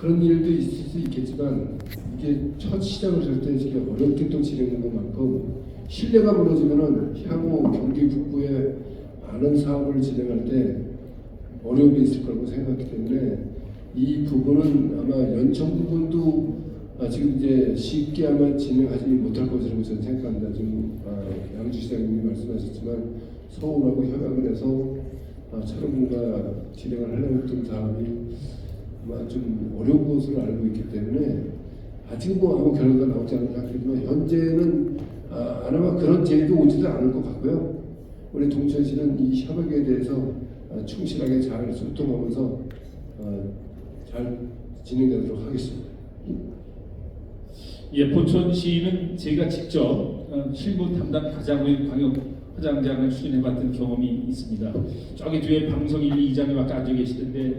그런 일도 있을 수 있겠지만 이게 첫 시작을 이게 어렵게 또 진행한 것만큼 신뢰가 무너지면은 향후 경기 북부에 많은 사업을 진행할 때 어려움이 있을 거라고 생각하기 때문에 이 부분은 아마 연청 부분도 아, 지금 이제 쉽게 아마 진행하지 못할 것이라고 저는 생각합니다. 지금 아, 양주 시장님이 말씀하셨지만 서울하고 협약을 해서 아, 철원군과 진행을 하려는 어떤 사업이 좀 어려운 것으로 알고 있기 때문에 아직 뭐 아무 결과가 나오지 않은 상태지만 현재는 아, 아마 그런 제의도 오지도 않을 것 같고요. 우리 동천시는 이 협약에 대해서 아, 충실하게 잘 소통하면서 어, 잘 진행되도록 하겠습니다. 예, 포천시는 제가 직접 어, 실무 담당 과장의 광역 화장장을 추진해봤던 경험이 있습니다. 저기 뒤에 방송 1, 2장님 아까 앉아 계시던데,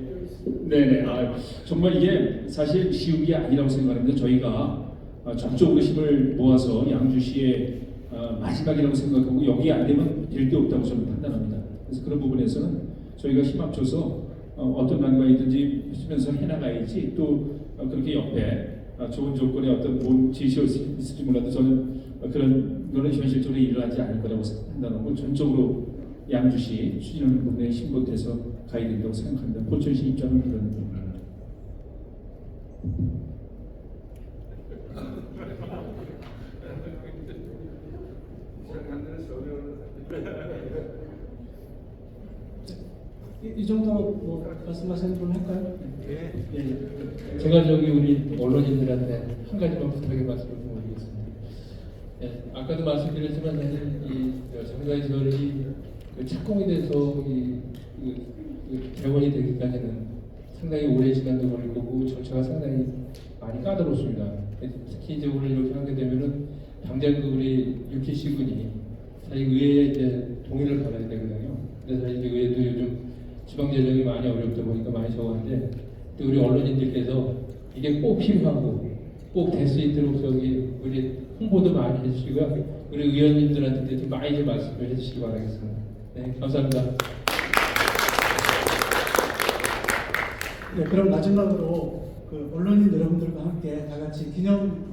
네네, 아, 정말 이게 사실 쉬운 게 아니라고 생각하는데 저희가 어, 적극적으로 힘을 모아서 양주시의 어, 마지막이라고 생각하고 여기 안 되면 될 게 없다고 저는 판단합니다. 그래서 그런 부분에서는 저희가 힘 합쳐서 어, 어떤 난관이든지 하면서 해나가야지 또 어, 그렇게 옆에 어, 좋은 조건의 어떤 뭔 제시가 있- 있을지 몰라도 저는 어, 그런 거는 현실적으로 일어나지 않을 거라고 판단하고 전적으로 양주시 추진하는 부분에 힘보태서 가야 된다고 생각합니다. 포천시 입장은 그런 부분입니다. 이, 이 정도 뭐 말씀하시는 분 할까요? 예. 예. 제가 저기 우리 언론인들한테 한 가지만 부탁의 말씀을 좀 드리겠습니다. 예, 아까도 말씀드렸지만 사실 이 장사의 절이 그 착공이 돼서 이, 이, 이 개원이 되기까지는 상당히 오랜 시간도 걸릴 거고 절차가 상당히 많이 까다롭습니다. 특히 이제 오늘 이렇게 하게 되면은 당장 그 우리 유키 씨군이 사실 의회에 이제 동의를 받아야 되거든요. 그래서 이제 의회도 지방 재정이 많이 어렵다 보니까 많이 적었는데 또 우리 언론인들께서 이게 꼭 필요하고 꼭 될 수 있도록 저기 우리 홍보도 많이 해주시고요. 우리 의원님들한테 좀 많이 좀 말씀을 해주시기 바라겠습니다. 네, 감사합니다. 네, 그럼 마지막으로 그 언론인 여러분들과 함께 다 같이 기념